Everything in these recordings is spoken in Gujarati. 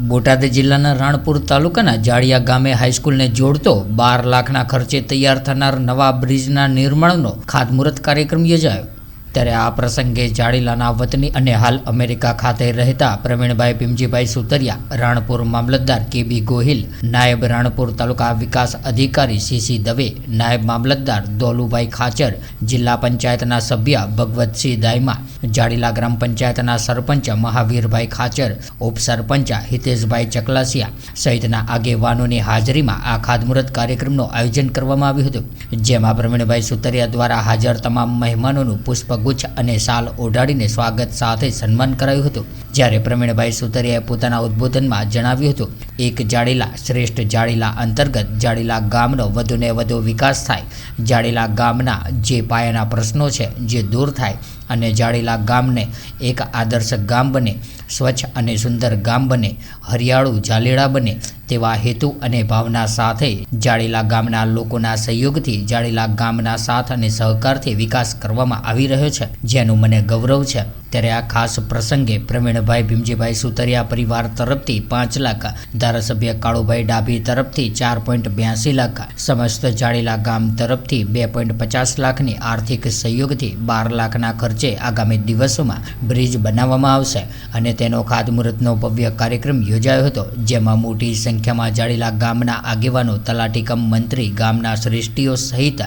બોટાદ જિલ્લાના રાણપુર તાલુકાના જાળિયા ગામે હાઈસ્કૂલને જોડતો બાર લાખના ખર્ચે તૈયાર થનાર નવા બ્રિજના નિર્માણનો ખાતમુહૂર્ત કાર્યક્રમ યોજાયો. ત્યારે આ પ્રસંગે જાડીલાના વતની અને હાલ અમેરિકા ખાતે રહેતા પ્રવીણભાઈ ભીમજીભાઈ સુતરિયા, રાણપુર મામલતદાર કેબી ગોહિલ, નાયબ રાણપુર તાલુકા વિકાસ અધિકારી સીસી દવે, નાયબ મામલતદાર દોલુભાઈ ખાચર, જિલ્લા પંચાયતના સભ્ય ભગવતસિંહ દાયમા, જાડીલા ગ્રામ પંચાયતના સરપંચ મહાવીરભાઈ ખાચર, ઉપસરપંચ હિતેશભાઈ ચકલાસિયા સહિતના આગેવાનોની હાજરીમાં આ ખાતમુહૂર્ત કાર્યક્રમનું આયોજન કરવામાં આવ્યું હતું. જેમાં પ્રવીણભાઈ સુતરિયા દ્વારા હાજર તમામ મહેમાનોનું પુષ્પગુચ્છ અને શાલ ઓઢાડીને સ્વાગત સાથે સન્માન કરાયું હતું. જ્યારે પ્રવીણભાઈ સુતરિયાએ પોતાના ઉદ્બોધનમાં જણાવ્યું હતું, એક જાડીલા શ્રેષ્ઠ જાડીલા અંતર્ગત જાડીલા ગામનો વધુને વધુ વિકાસ થાય. જાડીલા ગામના જે પાયાના પ્રશ્નો છે, જે દૂર થાય અને જાળીલા ગામને એક આદર્શ ગામ બને, સ્વચ્છ અને સુંદર ગામ બને, હરિયાળું જાલેડા બને તેવા હેતુ અને ભાવના સાથે જાળીલા ગામના લોકોના સહયોગથી જાળીલા ગામના સાથ અને સહકારથી વિકાસ કરવામાં આવી રહ્યો છે, જેનું મને ગૌરવ છે. ત્યારે આ ખાસ પ્રસંગે પ્રવીણભાઈ ભીમજીભાઈ સુતરિયા પરિવાર તરફથી પાંચ લાખ, ધારાસભ્ય કાળુભાઈ ડાભી તરફથી ચાર પોઈન્ટ બ્યાસી લાખ, સમસ્ત જાળીલા ગામ તરફથી બે પોઈન્ટ પચાસ લાખની આર્થિક સહયોગથી બાર લાખના ખર્ચે આગામી દિવસોમાં બ્રિજ બનાવવામાં આવશે અને તેનો ખાતમુહૂર્તનો ભવ્ય કાર્યક્રમ યોજાયો હતો જેમાં મોટી સંખ્યામાં જાડેલા ગામના આગેવાનો તલાટીકમ મંત્રી ગામના શ્રેષ્ઠીઓ સહિત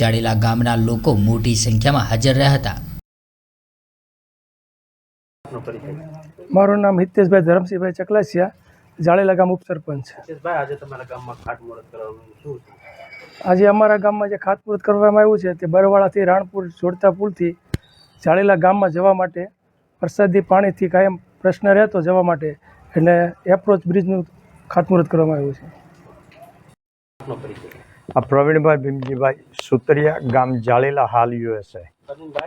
જાડેલા ગામના લોકો મોટી સંખ્યામાં હાજર રહ્યા હતા. મારું નામ હિતેશભાઈ ધરમસિંહભાઈ ચકલાસિયા જાળેલા ગામ ઉપસરપંચ. આજે તમારા ગામમાં ખાતમુહૂર્ત કરવાનું શું આજે અમારા ગામમાં જે ખાતમુહૂર્ત કરવામાં આવ્યું છે તે બરવાળાથી રાણપુર જોડતા પુલથી જાળેલા ગામમાં જવા માટે વરસાદી પાણીથી કાયમ પ્રશ્ન રહેતો જવા માટે એટલે એપ્રોચ બ્રિજનું ખાતમુહૂર્ત કરવામાં આવ્યું છે. આ પ્રવીણભાઈ ભીમજીભાઈ સુતરિયા ગામ જાળેલા હાલ યુએસએ.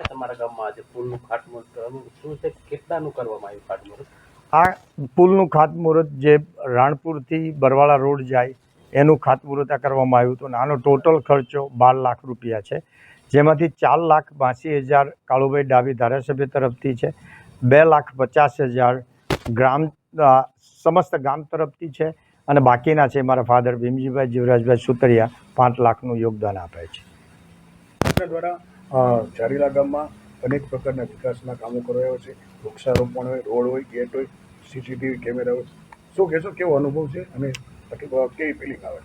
તમારા ગામમાં આજે પુલનું ખાતમુહૂર્ત શું છે? કેટલાનું કરવામાં આવ્યું ખાતમુહૂર્ત? આ પુલનું ખાતમુહૂર્ત જે રાણપુરથી બરવાળા રોડ જાય એનું ખાતમુહૂર્ત કરવામાં આવ્યું હતું અને આનો ટોટલ ખર્ચો બાર લાખ રૂપિયા છે. જેમાંથી ચાર લાખ બાસી હજાર કાળુભાઈ ડાબી ધારાસભ્ય તરફથી છે, બે લાખ પચાસ હજાર ગ્રામ સમસ્ત ગામ તરફથી છે અને બાકીના છે મારા ફાધર ભીમજીભાઈ જીવરાજભાઈ સુતરિયા પાંચ લાખનું યોગદાન આપે છે. સરકાર દ્વારા ચારીલા ગામમાં અનેક પ્રકારના વિકાસના કામો કરાયા છે. વૃક્ષારોપણ હોય, રોડ હોય, ગેટ હોય, સીસીટીવી કેમેરા હોય. શું કહેશો, કેવો અનુભવ છે અને તકલીફ- કેવી ફિલિંગ આવે?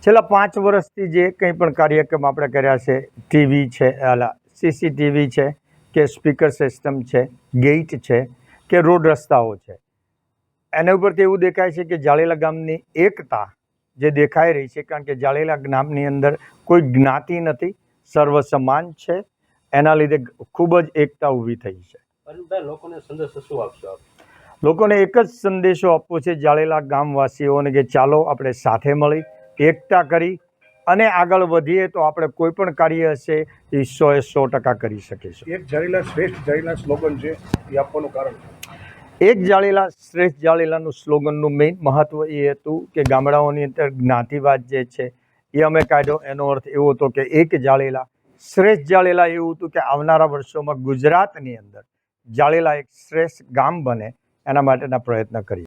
છેલ્લા પાંચ વર્ષથી જે કંઈ પણ કાર્યક્રમ આપણે કર્યા છે ટીવી છે અલા સીસીટીવી છે કે સ્પીકર સિસ્ટમ છે ગેટ છે કે રોડ રસ્તાઓ છે. એના ઉપરથી એવું દેખાય છે કે જાળેલા ગામની એકતા જે દેખાઈ રહી છે કારણ કે જાળેલા ગામની અંદર કોઈ જ્ઞાતિ નથી સર્વ સમાન છે. એના લીધે ખૂબ જ એકતા ઊભી થઈ છે. લોકોને સંદેશો શું આપશો આપ? લોકોને એક જ સંદેશો આપવો છે જાળેલા ગામવાસીઓને કે ચાલો આપણે સાથે મળી એકતા કરી અને આગળ વધીએ તો આપણે કોઈ પણ કાર્ય હશે એ સો એ સો ટકા કરી શકીશું. એક જાળેલા શ્રેષ્ઠ જારીલા સ્લોગન છે એ આપવાનું કારણ એક જાળેલા શ્રેષ્ઠ જાળેલાનું સ્લોગનનું મેઇન મહત્ત્વ એ હતું કે ગામડાઓની અંદર જ્ઞાતિવાદ જે છે એ અમે કાઢ્યો એનો અર્થ એવો હતો કે એક જાળેલા શ્રેષ્ઠ જાળેલા એવું હતું કે આવનારા વર્ષોમાં ગુજરાતની અંદર જાળેલા એક શ્રેષ્ઠ ગામ બને. એના માટેના પ્રયત્ન કરીએ.